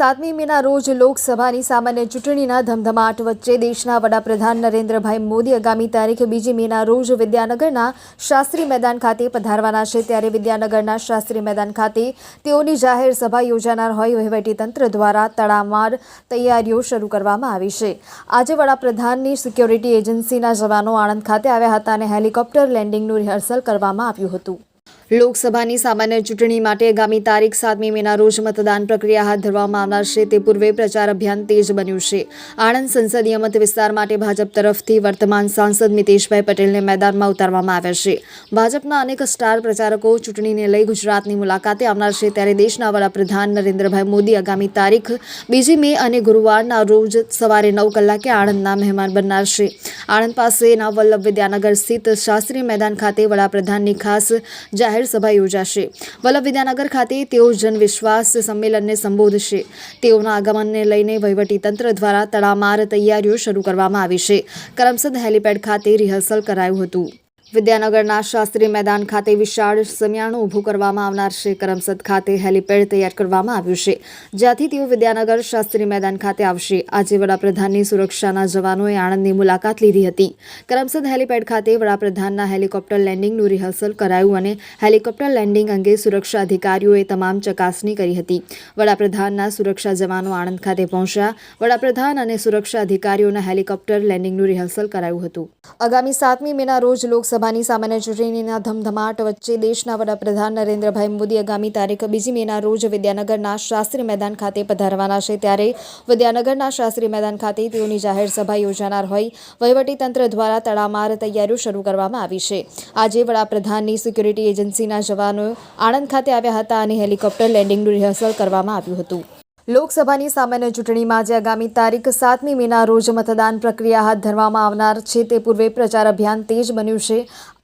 સાતમી મેના રોજ લોકસભાની સામાન્ય ચૂંટણીના ધમધમાટ વચ્ચે દેશના વડાપ્રધાન નરેન્દ્રભાઈ મોદી આગામી તારીખ બીજી મેના રોજ વિદ્યાનગરના શાસ્ત્રી મેદાન ખાતે પધારવાના છે. ત્યારે વિદ્યાનગરના શાસ્ત્રી મેદાન ખાતે તેઓની જાહેર સભા યોજાનાર હોય વહીવટીતંત્ર દ્વારા તડામાર તૈયારીઓ શરૂ કરવામાં આવી છે. આજે વડાપ્રધાનની સિક્યોરિટી એજન્સીના જવાનો આણંદ ખાતે આવ્યા હતા અને હેલિકોપ્ટર લેન્ડિંગનું રિહર્સલ કરવામાં આવ્યું હતું. લોકસભાની સામાન્ય ચૂંટણી માટે આગામી તારીખ સાતમી મેના રોજ મતદાન પ્રક્રિયા હાથ ધરવામાં આવનારશે તે પૂર્વે પ્રચાર અભિયાન તેજ બન્યું છે. આણંદ સંસદીય મત વિસ્તાર માટે ભાજપ તરફથી વર્તમાન સાંસદ મિતેશભાઈ પટેલને મેદાનમાં ઉતારવામાં આવ્યા છે. ભાજપના અનેક સ્ટાર પ્રચારકો ચૂંટણીને લઈ ગુજરાતની મુલાકાતે આવનાર છે. ત્યારે દેશના વડાપ્રધાન નરેન્દ્રભાઈ મોદી આગામી તારીખ બીજી મે અને ગુરુવારના રોજ સવારે નવ કલાકે આણંદના મહેમાન બનનાર છે. આણંદ પાસેના વલ્લભ વિદ્યાનગર સ્થિત શાસ્ત્રી મેદાન ખાતે વડાપ્રધાનની ખાસ જાહેર સભા યોજાશે. વલ્લભ વિદ્યાનગર ખાતે તેઓ જનવિશ્વાસ સંમેલનને સંબોધશે. તેઓના આગમનને લઈને વહીવટીતંત્ર દ્વારા તડામાર તૈયારીઓ શરૂ કરવામાં આવી છે. કરમસદ હેલીપેડ ખાતે રિહર્સલ કરાયું હતું. વિદ્યાનગરના શાસ્ત્રી મેદાન ખાતે વિશાળ સમિયાણું ઊભું કરવામાં આવનાર છે કરમસદ ખાતે હેલીપેડ તૈયાર કરવામાં આવ્યું છે. જ્યાંથી તેઓ વિદ્યાનગર શાસ્ત્રી મેદાન ખાતે આવશે. આજે વડાપ્રધાનની સુરક્ષાના જવાનોએ આણંદની મુલાકાત લીધી હતી. કરમસદ હેલીપેડ ખાતે વડાપ્રધાનના હેલિકોપ્ટર લેન્ડિંગનું રિહર્સલ કરાયું અને હેલિકોપ્ટર લેન્ડિંગ અંગે સુરક્ષા અધિકારીઓએ તમામ ચકાસણી કરી હતી. વડાપ્રધાનના સુરક્ષા જવાનો આણંદ ખાતે પહોંચ્યા. વડાપ્રધાન અને સુરક્ષા અધિકારીઓના હેલિકોપ્ટર લેન્ડિંગનું રિહર્સલ કરાયું હતું. આગામી સાતમી મેના રોજ લોકસભાની સામાન્ય ચૂંટણીના ધમધમાટ વચ્ચે દેશના વડાપ્રધાન નરેન્દ્રભાઈ મોદી આગામી તારીખ બીજી મેના રોજ વિદ્યાનગરના શાસ્ત્રી મેદાન ખાતે પધારવાના છે. ત્યારે વિદ્યાનગરના શાસ્ત્રી મેદાન ખાતે તેઓની જાહેર સભા યોજાનાર હોય. વહીવટીતંત્ર દ્વારા તડામાર તૈયારીઓ શરૂ કરવામાં આવી છે. આજે વડાપ્રધાનની સિક્યુરિટી એજન્સીના જવાનો આણંદ ખાતે આવ્યા હતા અને હેલિકોપ્ટર લેન્ડિંગનું રિહર્સલ કરવામાં આવ્યું હતું. લોકસભાની સામાન્ય ચૂંટણીમાં આજે આગામી તારીખ સાતમી મેના રોજ મતદાન પ્રક્રિયા હાથ ધરવામાં આવનાર છે. તે પૂર્વે પ્રચાર અભિયાન તેજ બન્યું છે.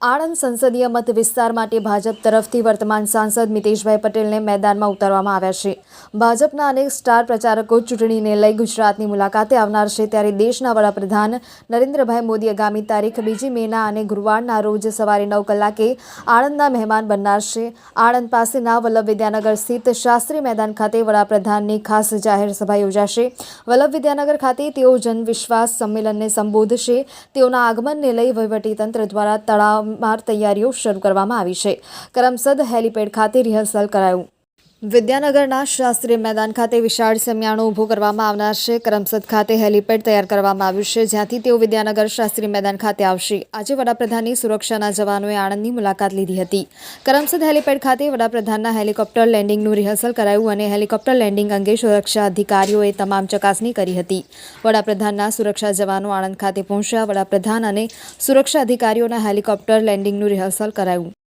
આણંદ સંસદીય મત વિસ્તાર માટે ભાજપ તરફથી વર્તમાન સાંસદ મિતેશભાઈ પટેલને મેદાનમાં ઉતારવામાં આવ્યા છે. ભાજપના અનેક સ્ટાર પ્રચારકો ચૂંટણીને લઈ ગુજરાતની મુલાકાતે આવનાર છે ત્યારે દેશના વડાપ્રધાન નરેન્દ્રભાઈ મોદી આગામી તારીખ બીજી મેના અને ગુરુવારના રોજ સવારે નવ કલાકે આણંદના મહેમાન બનનાર છે. આણંદ પાસેના વલ્લભ વિદ્યાનગર સ્થિત શાસ્ત્રી મેદાન ખાતે વડાપ્રધાનની ખાસ જાહેર સભા યોજાશે. વલ્લભ વિદ્યાનગર ખાતે તેઓ જનવિશ્વાસ સંમેલનને સંબોધશે. તેઓના આગમનને લઈ વહીવટીતંત્ર દ્વારા તડામાર તૈયારીઓ શરૂ કરવામાં આવી છે. કરમસદ હેલીપેડ ખાતે રિહર્સલ કરાયું. વિદ્યાનગરના શાસ્ત્રી મેદાન ખાતે વિશાળ સમિયાણું ઊભું કરવામાં આવનાર છે. કરમસદ ખાતે હેલીપેડ તૈયાર કરવામાં આવ્યું છે. જ્યાંથી તેઓ વિદ્યાનગર શાસ્ત્રી મેદાન ખાતે આવશે. આજે વડાપ્રધાનની સુરક્ષાના જવાનોએ આણંદની મુલાકાત લીધી હતી. કરમસદ હેલીપેડ ખાતે વડાપ્રધાનના હેલિકોપ્ટર લેન્ડિંગનું રિહર્સલ કરાયું અને હેલિકોપ્ટર લેન્ડિંગ અંગે સુરક્ષા અધિકારીઓએ તમામ ચકાસણી કરી હતી. વડાપ્રધાનના સુરક્ષા જવાનો આણંદ ખાતે પહોંચ્યા. વડાપ્રધાન અને સુરક્ષા અધિકારીઓના હેલિકોપ્ટર લેન્ડિંગનું રિહર્સલ કરાયું.